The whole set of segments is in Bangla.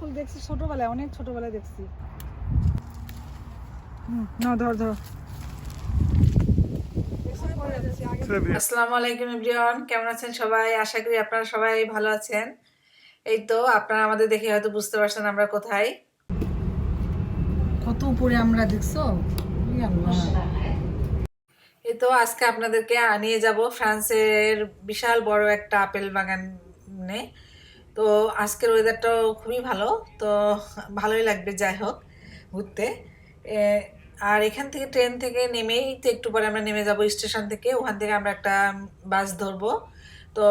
ফুল দেখছি ছোটবেলায় অনেক ছোটবেলায় দেখছি। না ধর ধর। আসসালামু আলাইকুম এভরিওয়ান কেমন আছেন সবাই? আশা করি আপনারা সবাই ভালো আছেন। এই তো আপনারা আমাদের দেখে হয়তো বুঝতে পারছেন আমরা কোথায়। কত উপরে আমরা দেখছ? এই তো আজকে আপনাদেরকে নিয়ে যাব ফ্রান্সের বিশাল বড় একটা আপেল বাগানে। তো আজকের ওয়েদারটাও খুবই ভালো, তো ভালোই লাগবে যাই হোক ঘুরতে আর এখান থেকে ট্রেন থেকে নেমেই তো একটু পরে আমরা নেমে যাব স্টেশন থেকে, ওখান থেকে আমরা একটা বাস ধরবো। তো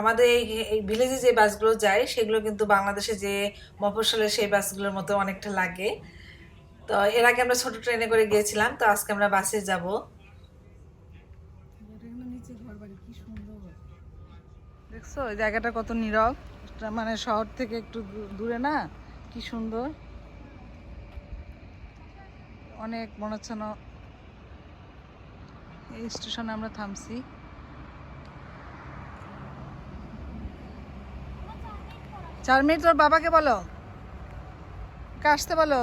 আমাদের এই ভিলেজে যে বাসগুলো যায়, সেগুলো কিন্তু বাংলাদেশে যে মফস্বলের সেই বাসগুলোর মতো অনেকটা লাগে। তো এর আগে আমরা ছোট ট্রেনে করে গিয়েছিলাম, তো আজকে আমরা বাসে যাব। দেখছ? এই জায়গাটা কত নীরব। মানে শহর থেকে একটু দূরে না? কি সুন্দর। অনেক মনে হচ্ছে না এই স্টেশনে আমরা থামছি। চার মিনিট তোর বাবাকে বলো। আসতে বলো?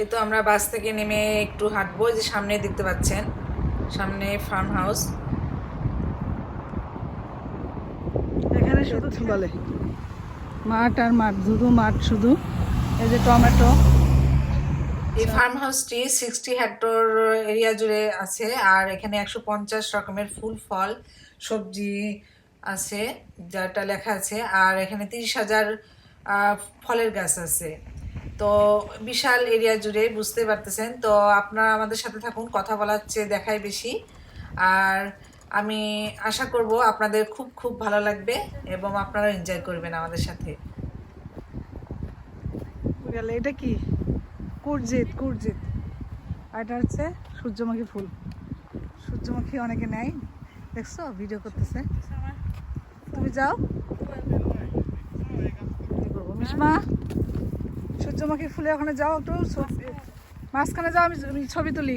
এই তো আমরা বাস থেকে নেমে একটু হাঁটবো যে সামনে দেখতে পাচ্ছেন। সামনে ফার্ম হাউস এখানে শুধু বলে। মাঠ আর মাঠ শুধু মাঠ শুধু এই যে টমেটো। এই ফার্ম হাউসটি সিক্সটি হেক্টর এরিয়া জুড়ে আছে আর এখানে একশো পঞ্চাশ রকমের ফুল ফল সবজি আছে যেটা লেখা আছে আর এখানে তিরিশ হাজার আহ, ফলের গাছ আছে। তো বিশাল এরিয়া জুড়ে বুঝতে পারতেছেন। তো আপনারা আমাদের সাথে থাকুন কথা বলার চেয়ে দেখাই বেশি। আর আমি আশা করব আপনাদের খুব খুব ভালো লাগবে এবং আপনারা এনজয় করবেন আমাদের সাথে। গেলে এটা কি? কুরজিত কুরজিত আর এটা হচ্ছে সূর্যমুখী ফুল। সূর্যমুখী অনেকে নেয়। দেখছ? ভিডিও করতেছে। তুমি যাও। মিসমা সূর্যমুখী ফুলে ওখানে যাও একটু মাঝখানে যাও, আমি ছবি তুলি।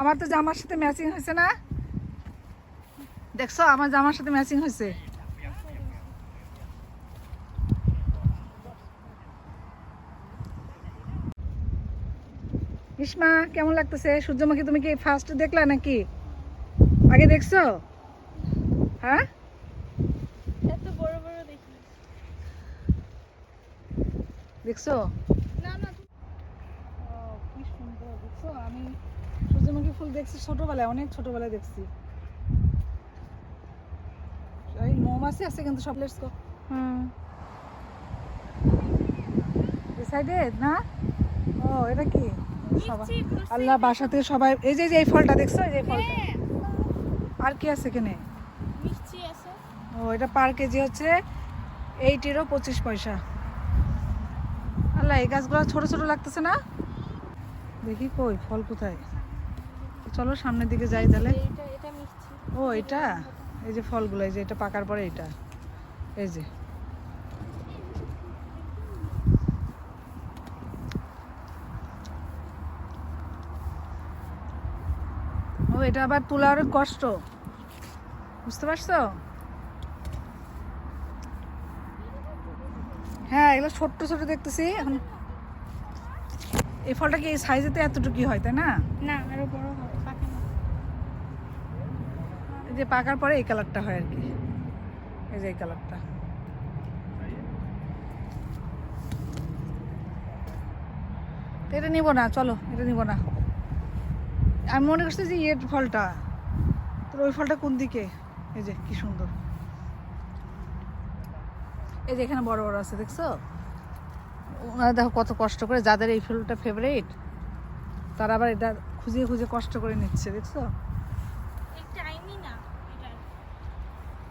আমার তো জামার সাথে ম্যাচিং হয়েছে না। দেখছ, আমার জামার সাথে ম্যাচিং হয়েছে। ইসমা, কেমন লাগতেছে? সূর্যমুখী, তুমি কি ফার্স্ট দেখলা নাকি? আগে দেখছ? হ্যাঁ এত বড় বড় দেখি দেখছ? কি সুন্দর আমি সূর্যমুখী ফুল দেখছি ছোটবেলায় অনেক ছোটবেলায় দেখছি। এই মৌমাছি আছে কিন্তু সব লেটস গো হুম। সাইডে না? ও এটা কি? আল্লাহ বাসা থেকে সবাই এই যে এই যে এই ফলটা দেখছ? এই যে ফলটা। হ্যাঁ। আর কি আছে এখানে? ও এটা পার কেজি হচ্ছে এইটিরও পঁচিশ পয়সা। আল্লাহ এই গাছগুলো ছোট ছোট লাগতেছে না? দেখি কই, ফল কোথায়? চলো সামনের দিকে যাই তাহলে। ও, এটা? এই যে ফলগুলো, এই যে এটা পাকার পরে এটা। এই যে। ও, এটা আবার তোলার কষ্ট। বুঝতে পারছ? হ্যাঁ এগুলো ছোট্ট ছোট দেখতেছি। এখন এই ফলটা কি এই সাইজেতে এতটুকু হয় তাই না? না আরও বড় হবে পাকে না। এই যে পাকার পরে এই কালারটা হয় আর কি। এই যে এই কালারটা এটা নিব না চলো এটা নিব না। আমি মনে করছি যে ইয়ের ফলটা তোর ওই ফলটা কোন দিকে? এই যে কি সুন্দর। এই যে এখানে বড় বড় আছে দেখছো ওনারা দেখো কত কষ্ট করে যাদের এই ফুলটা ফেভারিট তারা আবার এটা খুঁজে খুঁজে কষ্ট করে নিচ্ছে দেখছো এই টাইমই না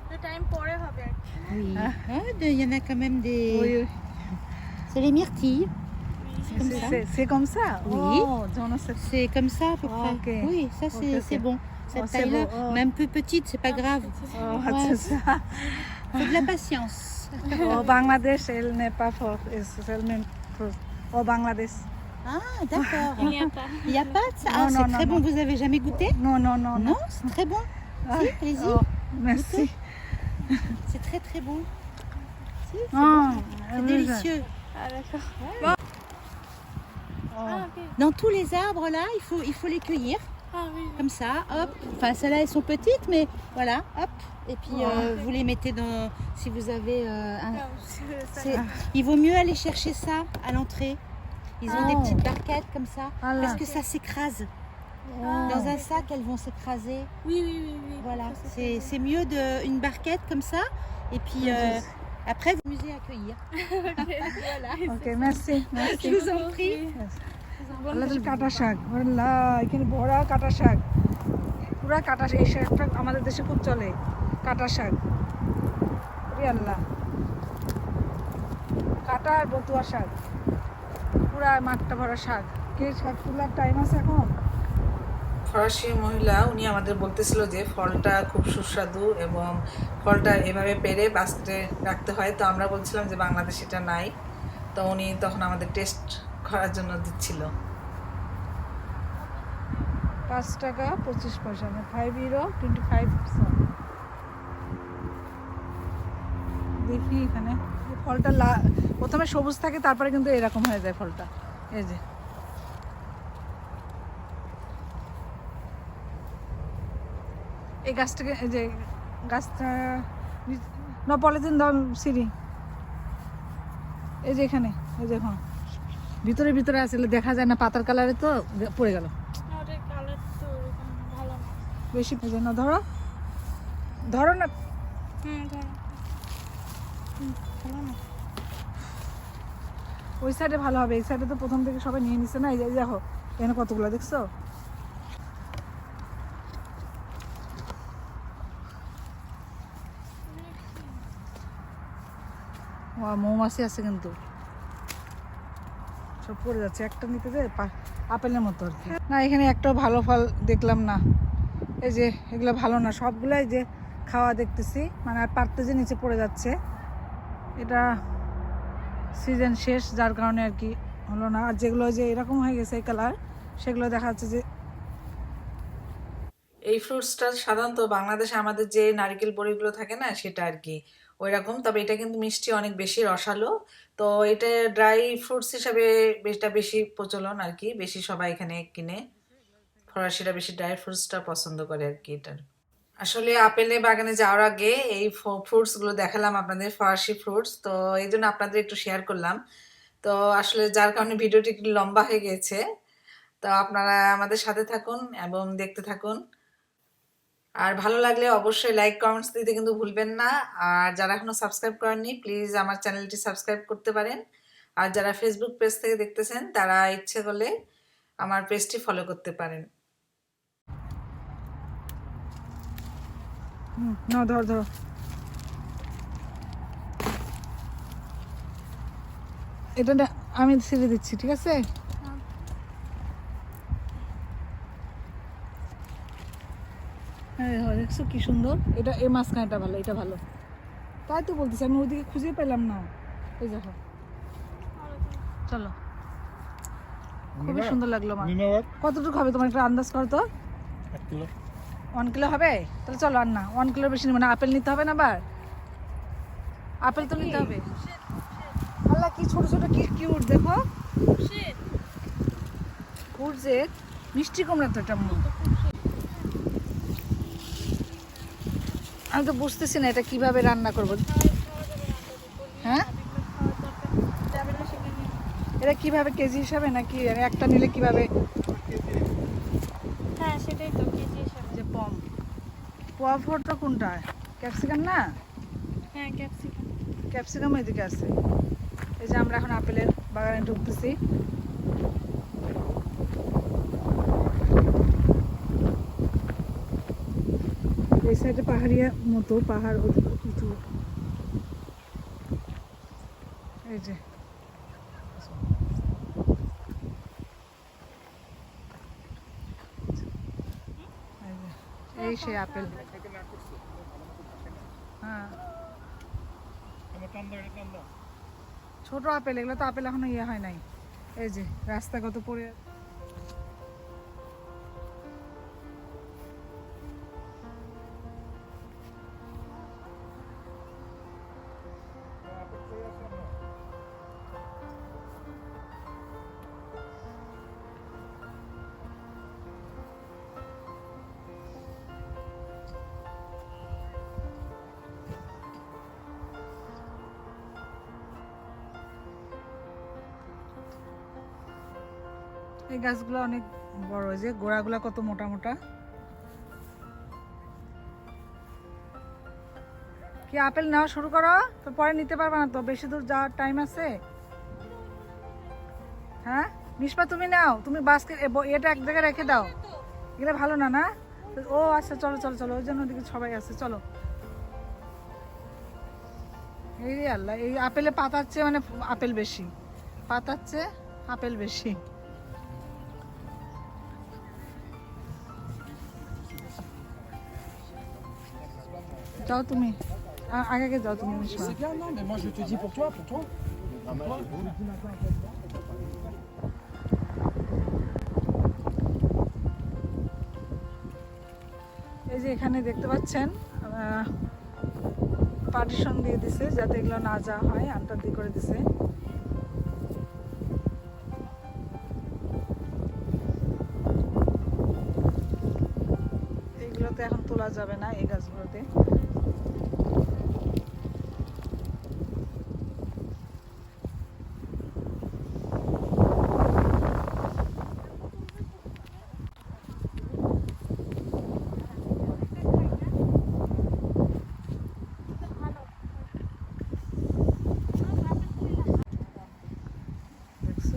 এটা টাইম পরে হবে আর কি। Oui. Hein Ah, de- Il y en a quand même des. Oui, oui. C'est les myrtilles. comme C'est- ça. c'est- C'est comme ça Oui. Oh, j'en sais. C'est comme ça à peu Ah, près. ok. Oui, ça c'est Ok, ok. c'est bon. Cette Oh, c'est taille-là, bon. Oh. même plus petite, c'est pas grave. Oh, Ouais. c'est ça. Faut de la patience. Au Bangladesh, elle n'est pas forte. Elle même forte. Au Bangladesh. Ah, d'accord. Il n'y a pas. Il n'y a pas de ça Non, Ah, non, c'est très non. bon. Vous avez jamais goûté? Non, non, non, non. Non, c'est très bon. Ah, Si, allez-y. oh. মেসি C'est très très bon. Si, c'est Ah, bon. Délicieux. Ah, d'accord. Oh. Ah. Dans tous les arbres là, il faut, il faut les cueillir ah comme ça, hop. Enfin, celles-là, elles sont petites, mais voilà, hop. Et puis, euh, vous les mettez dans. Si vous avez. Euh, un... Il vaut mieux aller chercher ça à l'entrée. Ils ont des petites barquettes comme ça. Parce que ça s'écrase. Dans un sac, elles vont s'écraser. Oui, oui, oui, oui. Voilà, c'est mieux de, une barquette comme ça. Et puis, euh, après, vous musez à accueillir. ok, voilà. merci, merci. Je vous en prie. Merci. Allah কাটা শাক। আল্লাহ, এখানে বড়, কাটা শাক। পুরা কাটা এই শাকটা আমাদের দেশে খুব চলে, কাটা শাক। আল্লাহ। কাটা আর বতুয়া শাক। পুরা মাঠটা ভরা শাক। কে শাক তোলার টাইম আছে এখন? ফরাসি মহিলা, উনি আমাদের বলতেছিল যে ফলটা খুব সুস্বাদু এবং ফলটা এভাবে পেরে বাস্কেটে রাখতে হয়। তো আমরা বলছিলাম যে বাংলাদেশ এটা নাই। তো উনি তখন আমাদের টেস্ট করার জন্য দিচ্ছিল। পাঁচ টাকা পঁচিশ পয়সা মানে ফাইভ ইউরো টোয়েন্টি ফাইভ দেখি এখানে। ফলটা লা, প্রথমে সবুজ থাকে, তারপরে কিন্তু এরকম হয়ে যায় ফলটা। এই যে। এই গাছটাকে, এই যে গাছটা ন পলিথিন সিঁড়ি। এই যে এখানে, এই যে এখন। ভিতরে ভিতরে আসলে দেখা যায় না পাতার কালারে তো পড়ে গেল। না, না। বেশি এই জন্য ধরো। ধরো না। না। ওই সাইডে ভালো হবে এই সাইডে তো প্রথম থেকে সবাই নিয়ে নিচ্ছে না এই যে দেখো এখানে কতগুলো দেখছ? মৌমাছি আছে কিন্তু। সব পড়ে যাচ্ছে। একটা নিতে দে আপেলের মতো আর কি। না, এখানে একটাও ভালো ফল দেখলাম না। এই যে, এগুলো ভালো না। সবগুলাই যে খাওয়া দেখতেছি মানে আর পারতে যে নিচে পড়ে যাচ্ছে, এটা সিজন শেষ, যার কারণে আর কি হলো না। আর যেগুলো যে এরকম হয়ে গেছে এই কালার সেগুলো দেখা যাচ্ছে যে এই ফ্রুটসটা সাধারণত বাংলাদেশে আমাদের যে নারকেল বড়িগুলো থাকে না, সেটা আর কি ওই রকম তবে এটা কিন্তু মিষ্টি অনেক বেশি রসালো। তো এটা ড্রাই ফ্রুটস হিসাবে এটা বেশি প্রচলন আর কি বেশি সবাই এখানে কিনে। ফরাসিরা বেশি ড্রাই ফ্রুটসটা পছন্দ করে আর কি এটার। আসলে আপেলে বাগানে যাওয়ার আগে এই ফ্রুটসগুলো দেখালাম আপনাদের, ফরাসি ফ্রুটস তো এই জন্য আপনাদের একটু শেয়ার করলাম। তো আসলে যার কারণে ভিডিওটি একটু লম্বা হয়ে গেছে। তো আপনারা আমাদের সাথে থাকুন এবং দেখতে থাকুন। আর ভালো লাগলে অবশ্যই লাইক কমেন্টস দিতে কিন্তু ভুলবেন না। আর যারা এখনও সাবস্ক্রাইব করেননি প্লিজ আমার চ্যানেলটি সাবস্ক্রাইব করতে পারেন। আর যারা ফেসবুক পেজ থেকে দেখতেছেন, তারা ইচ্ছে করলে আমার পেজটি ফলো করতে পারেন। না ধর, ধরো। এটা আমি ছেড়ে দিচ্ছি, ঠিক আছে? হ্যাঁ হ্যাঁ, দেখছ কি সুন্দর? এটা এই মাঝখানেটা ভালো এটা ভালো। তাই তো বলতেছি আমি ওইদিকে খুঁজে পেলাম না। এই দেখো। চলো। খুবই সুন্দর লাগল আমার। কতটুকু হবে তোমার একটা আন্দাজ করো তো? ওয়ান কিলো হবে? তাহলে চলো আর না ওয়ান কিলোর বেশি নেব না। আপেল নিতে হবে না আবার? আপেল তো নিতে হবে। আল্লাহ কি ছোট ছোট কি কিউট দেখো. ফুড যে মিষ্টি কুমড়া তো এটা মনে হয়। আমি তো বুঝতেছি না এটা কীভাবে রান্না করব। হ্যাঁ? এটা কীভাবে কেজি হিসাবে নাকি একটা নিলে কীভাবে? হ্যাঁ সেটাই তো কেজি হিসাবে। যে পম। পোয়া ফোরটা কোনটা? ক্যাপসিকাম না? হ্যাঁ ক্যাপসিকাম। ক্যাপসিকাম এদিকে আছে। এই যে আমরা এখন আপেলের বাগানে ঢুকতেছি। এই সাইডে পাহাড়িয়া মতো পাহাড় ওদিকে উঁচু। এই যে, এই সেই আপেল। হ্যাঁ। ছোট আপেল এগুলো তো আপেল এখনও ইয়ে হয় নাই। এই যে রাস্তা কত পড়ে এই গাছগুলো অনেক বড়, যে গোড়াগুলো কত মোটা মোটা। কি আপেল নেওয়া শুরু করো? তো পরে নিতে পারবে না তো, বেশি দূর যাওয়ার টাইম আছে। হ্যাঁ? মিশপা তুমি নাও, তুমি বাসকে এটা এক জায়গায় রেখে দাও। এগুলো ভালো না না? ও আচ্ছা চলো চলো চলো, ওই জন্য ওদিকে সবাই আছে, চলো। এই আল্লাহ, এই আপেলে পাতার চেয়ে মানে আপেল বেশি। পাতার চেয়ে আপেল বেশি। যাও তুমি আগে আগে যাও তুমি C'est bien, non, mais moi je te dis pour toi, pour toi. এই যে এখানে দেখতে পাচ্ছেন পার্টিশন দিয়ে দিছে যাতে এগুলো না যাওয়া হয় দিয়ে করে দিছে। এগুলোতে এখন তোলা যাবে না এই গাছগুলোতে দেখছ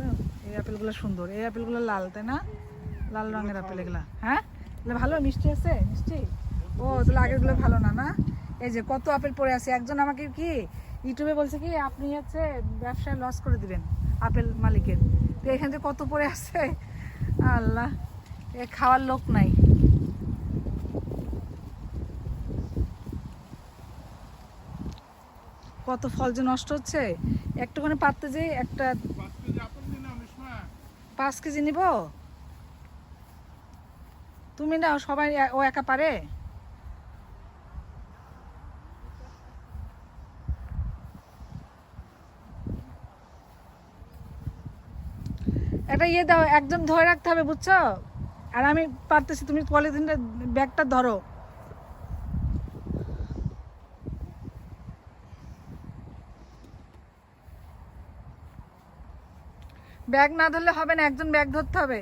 এই আপেলগুলো সুন্দর। এই আপেলগুলো লাল তাই না? লাল রঙের আপেল এগুলা। হ্যাঁ? ভালো? মিষ্টি আছে? মিষ্টি? ও তাহলে আগেরগুলো ভালো না না? এই যে কত আপেল পড়ে আছে। একজন আমাকে কি ইউটিউবে বলছে কি আপনি হচ্ছে ব্যবসায় লস করে দিবেন আপেল মালিকের। তো এখান থেকে কত পড়ে আছে? আল্লাহ এ খাওয়ার লোক নাই। কত ফল যে নষ্ট হচ্ছে? একটুখানি পাততে যে একটা পাঁচ কেজি নিব? তুমি না, সবাই ও একা পারে? একটা ইয়ে দাও একজন ধরে রাখতে হবে, বুঝছ? আর আমি পারতেছি, তুমি পলিথিনটা ব্যাগটা ধরো। ব্যাগ না ধরলে হবে না একজন ব্যাগ ধরতে হবে।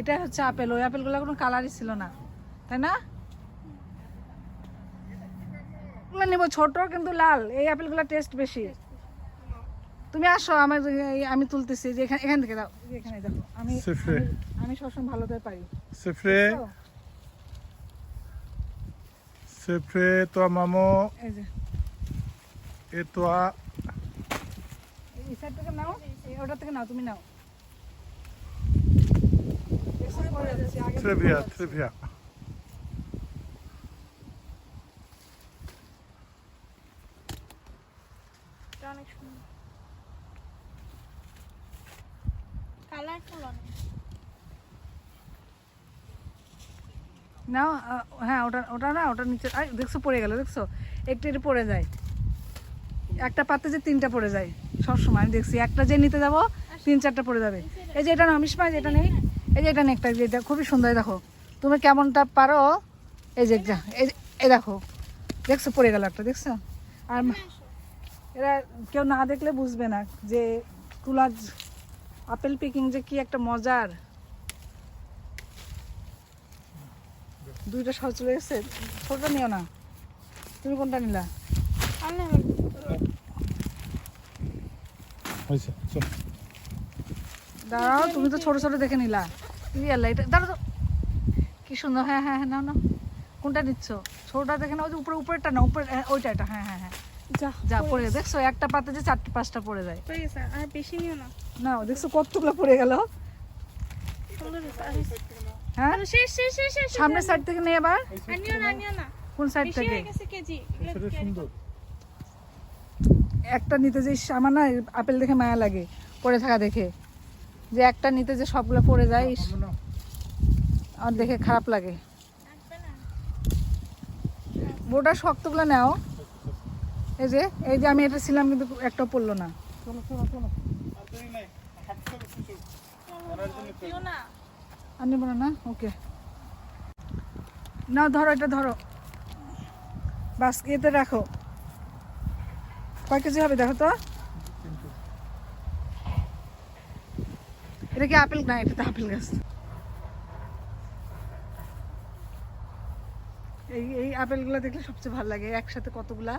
এটা হচ্ছে আপেল। ওই আপেলগুলো কোনো কালারই ছিল না। তাই না? নেব ছোট কিন্তু লাল। এই আপেলগুলো টেস্ট বেশি। তুমি আসো আমার আমি তুলতেছি। যে এখানে এখান থেকে দাও। এখানে দেখো। আমি আমি- সবসময় ভালো করে পারি। C'est fait, তো, মামো। এই যে। et toi. এই সাইড থেকে নাও। এই ওটা থেকে নাও তুমি নাও এসে পড়ে যাচ্ছে, আগে Très bien, très আহ, হ্যাঁ ওটা ওটা না ওটা নিচে দেখছ পড়ে গেল দেখছ? একটু একটু পড়ে যায়। একটা পাতে যে তিনটা পড়ে যায় সবসময়। আমি দেখছি একটা যে নিতে যাব তিন চারটা পড়ে যাবে। এই যে এটা না মিসমা এটা নেই। এই যে এটা যে এটা খুবই সুন্দর দেখো। তুমি কেমনটা পারো এই যে এই দেখো। দেখছ পড়ে গেল একটা দেখছ? আর এরা কেউ না দেখলে বুঝবে না যে তুলার আপেল পিকিং যে কি একটা মজার। দুইটা সহজ চলে গেছে ছোটটা নিও না। তুমি কোনটা নিলা? ça. দাঁড়াও তুমি তো ছোট ছোট দেখে নিলা। ই আল্লাহ এটা দাঁড়াও কি সুন্দর হ্যাঁ হ্যাঁ হ্যাঁ নাও নাও। কোনটা নিচ্ছ? ছোটটা দেখে না ওই যে উপরে উপরেরটা না উপরে হ্যাঁ, ওইটা এটা হ্যাঁ হ্যাঁ হ্যাঁ। যা যা পড়ে দেখছ? একটা পাতে যে চারটে পাঁচটা পড়ে যায়। আর বেশি নিও না। না দেখছ কতগুলো পড়ে গেল? হ্যাঁ? সামনের সাইড থেকে নিয়ে এবার। আর নিও না কোন সাইড থেকে? হয়ে একটা নিতে যে আমার না আপেল দেখে মায়া লাগে পড়ে থাকা দেখে। যে একটা নিতে যে সবগুলো পড়ে যায় না আমার দেখে খারাপ লাগে। না বোটা শক্তগুলো নাও। এই যে এই যে আমি এটা ছিলাম কিন্তু একটা পড়ল না। আর না আর না না? ওকে। নাও, ধরো এটা, ধরো। বাস, এতে রাখো। কয় কেজি হবে, দেখো তো? এটা কি আপেল? না, এটা তো আপেল গাছ। এই এই আপেলগুলো দেখলে সবচেয়ে ভালো লাগে, একসাথে কতগুলা?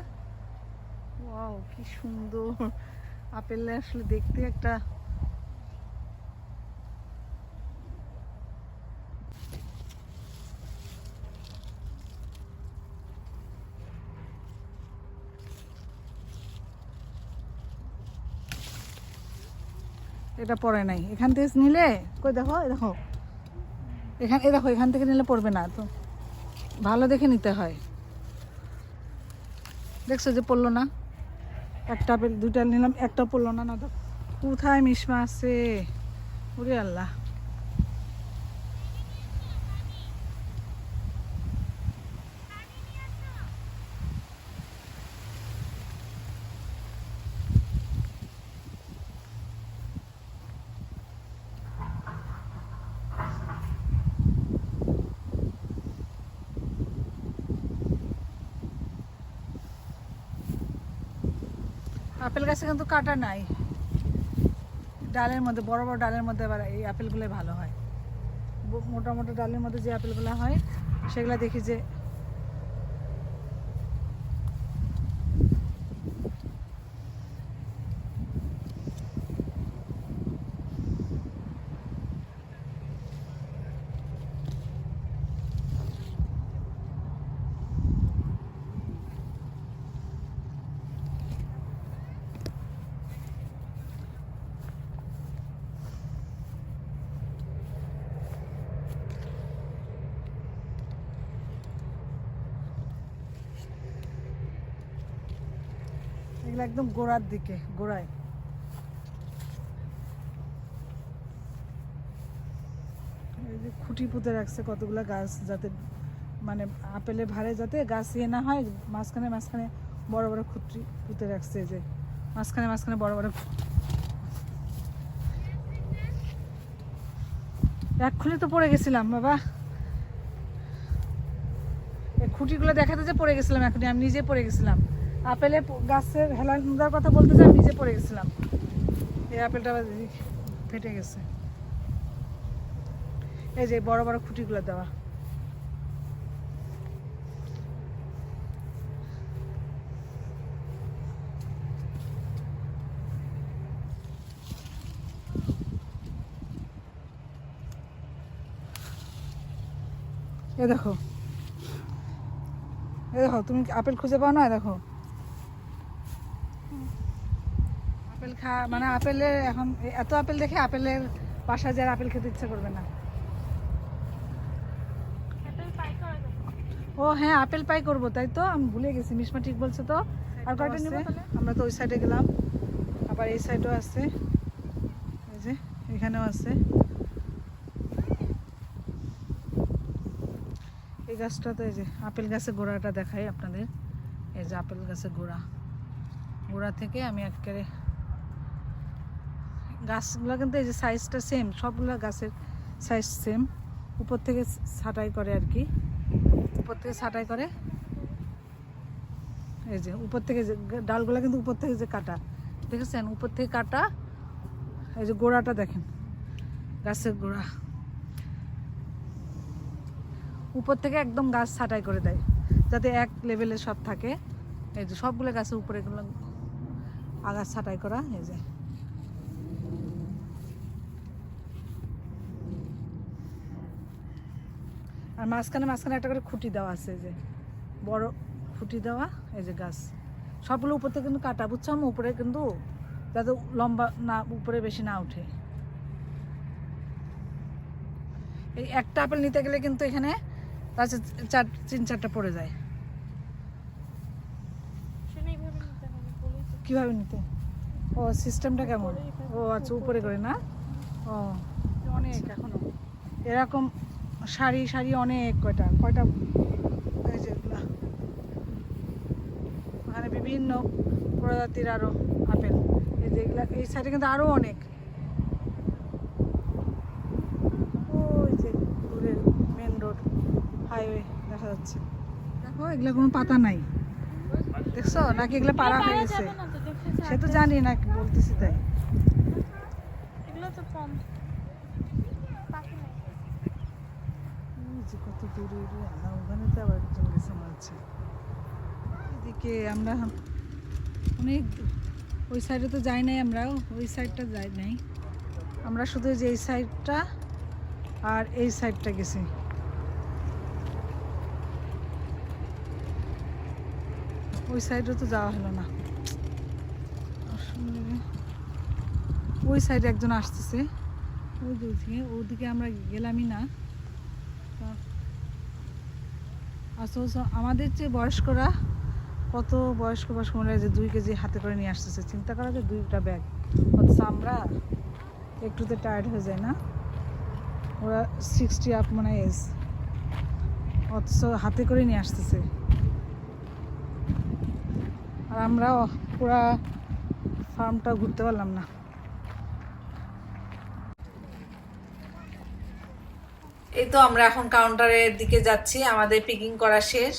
ও কি সুন্দর। আপেল আসলে দেখতে একটা এটা পড়ে নাই। এখান থেকে নিলে, কই দেখো দেখো। এখান এ দেখো, এখান থেকে নিলে পড়বে না, তো ভালো দেখে নিতে হয়। দেখছ যে পড়ল না? একটা দুইটা নিলাম, একটা পড়ল না না, তো কোথায় মিশমা আছে? ওরে আল্লাহ। আপেল গাছে কিন্তু কাটা নাই। ডালের মধ্যে, বড় বড় ডালের মধ্যে আবার এই আপেলগুলোই ভালো হয়। মোটা মোটা ডালের মধ্যে যে আপেলগুলো হয়, সেগুলো দেখি যে একদম গোড়ার দিকে, গোড়ায়। খুঁটি পুঁতে রাখছে কতগুলো গাছ যাতে মানে আপেলে ভারে যাতে গাছ ইয়ে না হয়, মাঝখানে মাঝখানে বড় বড় খুঁটি পুঁতে রাখছে যে, মাঝখানে মাঝখানে বড় বড় এক খুলে তো পড়ে গেছিলাম, বাবা। খুঁটিগুলো দেখাতে যে পড়ে গেছিলাম এখন আমি নিজে পড়ে গেছিলাম। আপেলে গাছের হেলানোর কথা বলতে আমি নিজে পড়ে গেছিলাম। এই আপেলটা ফেটে গেছে। এই যে বড় বড় খুঁটিগুলো দেওয়া। এ দেখো। এ দেখো, তুমি আপেল খুঁজে পাও না? দেখো। আপেল খা মানে আপেলে এখন এত আপেল দেখে আপেলের বাসা যায় আপেল খেতে ইচ্ছে করবে না। ও হ্যাঁ আপেল পাই করব তাই তো? আমি ভুলে গেছি মিশমা ঠিক বলছে তো। আর কয়টা নেব আমরা তো ওই সাইডে গেলাম। আবার এই সাইডেও আছে। এই যে এখানেও আছে। এই গাছটা তো এই যে আপেল গাছের গোড়াটা দেখাই আপনাদের। এই যে আপেল গাছের গোড়া। গোড়া থেকে আমি একেবারে গাছগুলো কিন্তু এই যে সাইজটা সেম সবগুলো গাছের সাইজ সেম উপর থেকে ছাটাই করে আর কি। উপর থেকে ছাটাই করে। এই যে উপর থেকে যে ডালগুলো কিন্তু উপর থেকে যে কাটা। দেখেছেন? উপর থেকে কাটা। এই যে গোড়াটা দেখেন। গাছের গোড়া। উপর থেকে একদম গাছ ছাটাই করে দেয়। যাতে এক লেভেলে সব থাকে। এই যে সবগুলো গাছের উপরে আগাছ ছাটাই করা। এই যে আর মাঝখানে মাঝখানে একটা করে খুঁটি দেওয়া আছে যে বড় খুঁটি দেওয়া এই যে গাছ। সবগুলো উপর থেকে কিন্তু কাটা বুঝছ? আমি উপরে কিন্তু যাতে লম্বা না উপরে বেশি না উঠে। এই একটা আপেল নিতে গেলে কিন্তু এখানে তার চার তিন চারটা পড়ে যায়। কীভাবে নিতে? ও সিস্টেমটা কেমন? ও আচ্ছা উপরে করে না? ও। অনেক এখনও। এরকম শাড়ি শাড়ি অনেক কয়টা কয়টা? যে এগুলা। ওখানে বিভিন্ন প্রজাতির আরও আপেল। এই যে এগুলা, এই সাইডে কিন্তু আরও অনেক। ওই যে দূরে মেন রোড, হাইওয়ে দেখা যাচ্ছে। দেখো, এগুলা কোনো পাতা নাই। দেখছ? নাকি এগুলা পাড়া হয়ে গেছে? সে তো জানি না, বলতেছি তাই এগুলো তো কম পাখি নাই ওই যে কত দূরে রে আল্লাহ, ওখানে তো আবার একজন গেছে এদিকে আমরা অনেক ওই সাইডে তো যাই নাই আমরা ওই সাইডটা যাই নাই। আমরা শুধু যে এই সাইডটা আর এই সাইডটা গেছি। ওই সাইডে তো যাওয়া হলো না। ওই সাইডে একজন আসতেছে। ওই ওদিকে আমরা গেলামই না। অথচ আমাদের যে বয়স্করা, কত বয়স্ক বয়স্ক হয় যে দুই কেজি হাতে করে নিয়ে আসতেছে, চিন্তা করা যে দুইটা ব্যাগ। অথচ আমরা একটুতে টায়ার্ড হয়ে যায় না। ওরা সিক্সটি আপ মানে এজ অথচ হাতে করে নিয়ে আসতেছে। আর আমরা পুরা ফার্মটা ঘুরতে পারলাম না। এই তো আমরা এখন কাউন্টারের দিকে যাচ্ছি, আমাদের পিকিং করা শেষ।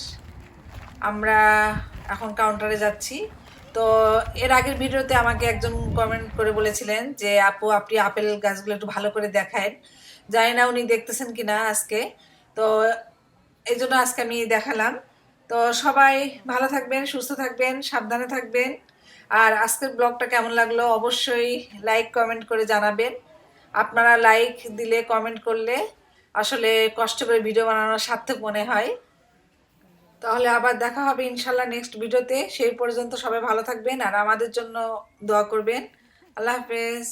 আমরা এখন কাউন্টারে যাচ্ছি। তো এর আগের ভিডিওতে আমাকে একজন কমেন্ট করে বলেছিলেন যে, আপু, আপনি আপেল গাছগুলো একটু ভালো করে দেখায় জানি না উনি দেখতেছেন কি না আজকে। তো এই জন্য আজকে আমি দেখালাম। তো সবাই ভালো থাকবেন, সুস্থ থাকবেন, সাবধানে থাকবেন। আর আজকের ব্লগটা কেমন লাগল অবশ্যই লাইক কমেন্ট করে জানাবেন। আপনারা লাইক দিলে কমেন্ট করলে আসলে কষ্ট করে ভিডিও বানানোর সার্থক মনে হয়। তাহলে আবার দেখা হবে ইনশাল্লাহ নেক্সট ভিডিওতে সেই পর্যন্ত সবাই ভালো থাকবেন আর আমাদের জন্য দোয়া করবেন। আল্লাহ হাফেজ।